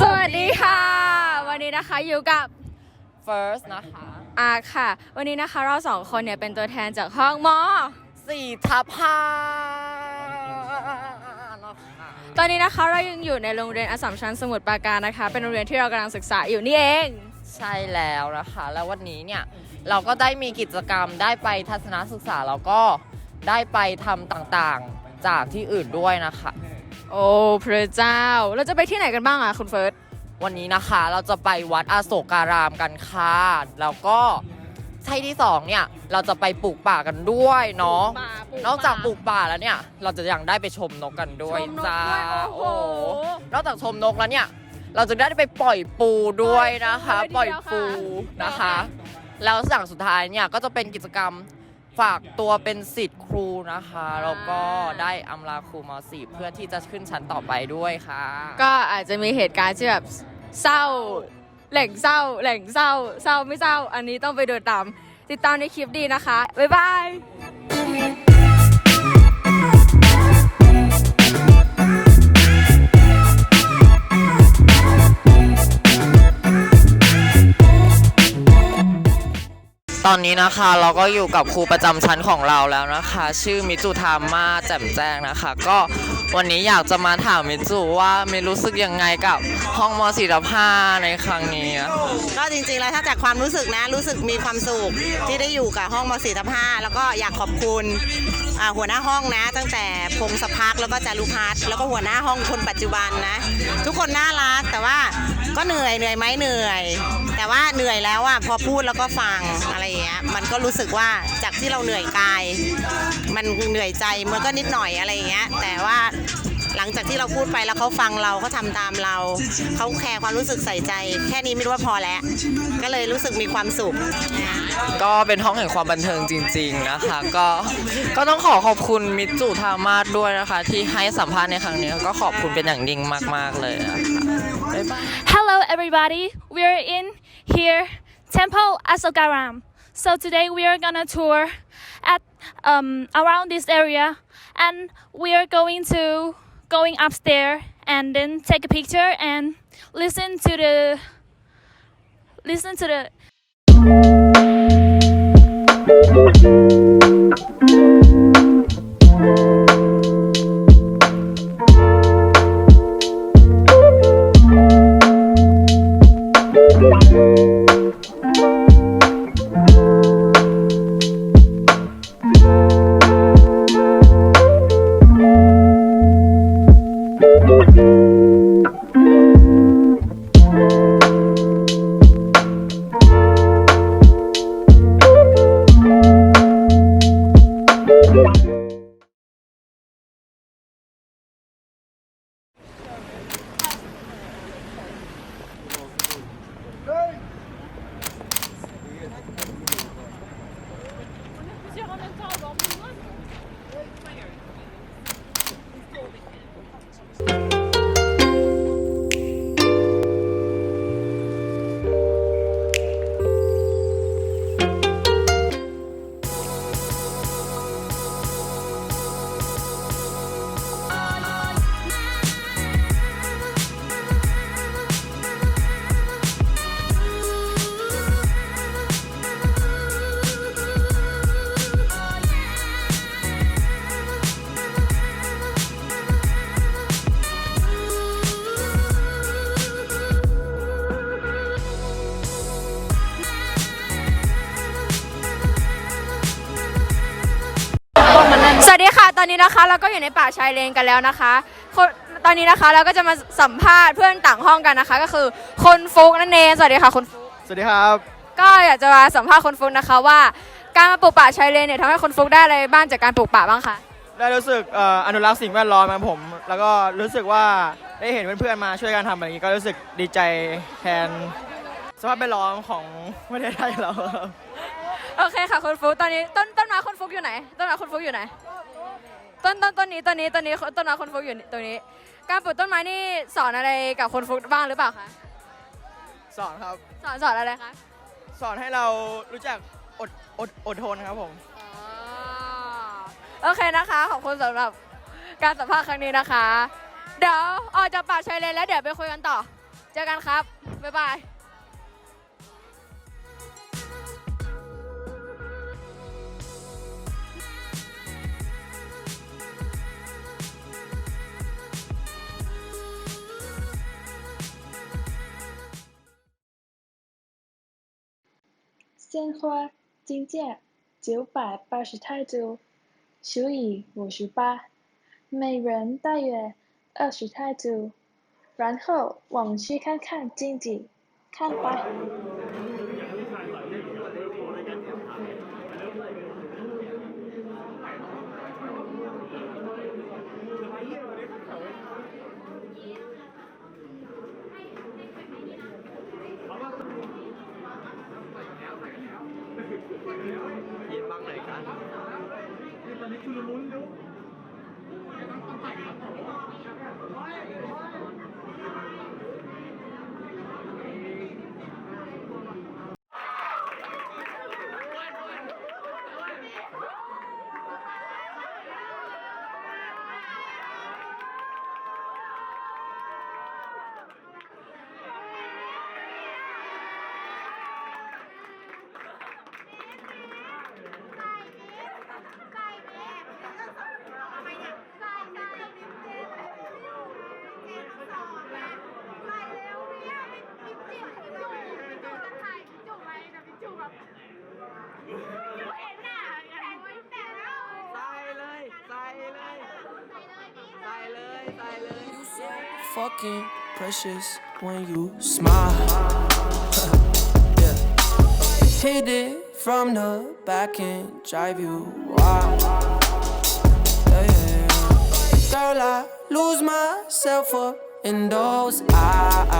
สวัสดีค่ะ วันนี้นะคะอยู่กับ first นะคะอาร์คค่ะ วันนี้นะคะเราสองคนเนี่ยเป็นตัวแทนจากห้องมอสี่ทับห้านะคะตอนนี้นะคะเรายังอยู่ในโรงเรียนอสสัมชัญสมุทรปราการนะคะ เป็นโรงเรียนที่เรากำลังศึกษาอยู่นี่เอง ใช่แล้วนะคะ แล้ววันนี้เนี่ยเราก็ได้มีกิจกรรมได้ไปทัศนศึกษาแล้วก็ได้ไปทำต่างๆจากที่อื่นด้วยนะคะ โอ้พระเจ้าเราจะไปที่ไหนกันบ้างอะคุณเฟิร์สวันนี้นะคะเราจะไปวัดอโศการามกันค่ะแล้วก็ใช่ที่สองเนี่ยเราจะไปปลูกป่ากันด้วยเนาะนอกจากปลูกป่าแล้วเนี่ย เราจะยังได้ไปชมนกกันด้วยชมนกจ้าด้วยโอ้โห นอกจากชมนกแล้วเนี่ย เราจะได้ไปปล่อยปูด้วยนะคะ ปปล่ล่ออยยปูปูเลยทีเดียวค่ะ นะคะ แล้วอย่างสุดท้ายเนี่ยก็จะเป็นกิจกรรม ฝากตัวเป็นสิทธิ์ครูนะคะ แล้วก็ได้อำลาครูม .4 เพื่อที่จะขึ้นชั้นต่อไปด้วยค่ะ ก็อาจจะมีเหตุการณ์ที่แบบเศร้า แหล่งเศร้า แหล่งเศร้า เศร้าไม่เศร้า อันนี้ต้องไปดูตาม ติดตามในคลิปดีนะคะ บ๊ายบาย ตอนนี้นะคะเราก็อยู่กับครูประจำชั้นของเราแล้วนะคะ ชื่อมิจุธามาแจ่มแจ้งนะคะ ก็วันนี้อยากจะมาถามมิจุว่ามิรู้สึกยังไงกับห้องมศิลปาในครั้งนี้ก็จริงๆแล้วถ้าจากความรู้สึกนะรู้สึกมีความสุขที่ได้อยู่กับห้องมศิลปาแล้วก็อยากขอบคุณหัวหน้าห้องนะ ตั้งแต่พงศพักแล้วก็จารุพัฒน์แล้วก็หัวหน้าห้องคนปัจจุบันนะ ทุกคนน่ารักแต่ว่า ก็เหนื่อยเหนื่อยไหมเหนื่อย แต่ว่าเหนื่อยแล้วอะพอพูดแล้วก็ฟังอะไรอย่างเงี้ยมันก็รู้สึกว่าจากที่เราเหนื่อยกาย มันเหนื่อยใจมันก็นิดหน่อยอะไรอย่างเงี้ยแต่ว่า หลังจากที่เราพูดไปแล้วเขาฟังเราเขาทำตามเรา เขาแคร์ความรู้สึกใส่ใจ แค่นี้ไม่รู้ว่าพอแล้ว ก็เลยรู้สึกมีความสุข ก็เป็นห้องแห่งความบันเทิงจริง ๆนะคะ ก็ก็ต้องขอขอบคุณมิจุธามาศด้วยนะคะ ที่ให้สัมภาษณ์ในครั้งนี้ก็ขอบคุณเป็นอย่างยิ่งมาก ๆ เลยนะคะบ๊ายบาย Hello, everybody. We're in here, Temple Asokaram. So today we are gonna tour at um, around this area, and we are going to going upstairs and then take a picture and listen to the listen to the อนนี้นะคะเราก็อยู่ในป่าชายเลนกันแล้วนะคะคนตอนนี้นะคะเราก็จะมาสัมภาษณ์เพื่อนต่างห้องกันนะคะ ก็คือคนฟุกนั่นเองสวัสดีค่ะคนฟุกสวัสดีครับ ก็อยากจะมาสัมภาษณ์คนฟุกนะคะว่า การมาปลูกป่าชายเลนเนี่ยทำให้คนฟุกได้อะไรบ้างจากการปลูกป่าบ้างคะได้รู้สึกเอ่ออนุรักษ์สิ่งแวดล้อมครับผม แล้วก็รู้สึกว่าได้เห็นเพื่อนๆมาช่วยกันทำแบบนี้ก็รู้สึกดีใจแทนสภาพแวดล้อมของประเทศไทยเราครับ โอเคค่ะคนฟุกตอนนี้ต้นต้นไม้คนฟุกอยู่ไหนต้นไม้คนฟุกอยู่ไหน ต้นต้นต้นนี้ต้นนี้ต้นนี้ต้นไม้คนฟุกอยู่ตรงนี้ การปลูกต้นไม้นี่สอนอะไรกับคนฟุกบ้างหรือเปล่าคะสอนครับ สอนสอนอะไรคะสอนให้เรารู้จักอดอดอดทนครับผมอ๋อโอเคนะคะขอบคุณสำหรับการสัมภาษณ์ครั้งนี้นะคะ เดี๋ยวออกจากป่าชายเลนแล้วเดี๋ยวไปคุยกันต่อ เจอกันครับบ๊ายบาย 鲜花金价九百八十泰铢，除以五十八，每人大约二十泰铢。然后我们去看看金子，看吧。Fucking precious when you smile. yeah. Hit it from the back and drive you wild. Yeah, yeah, yeah. Girl, I lose myself up in those eyes.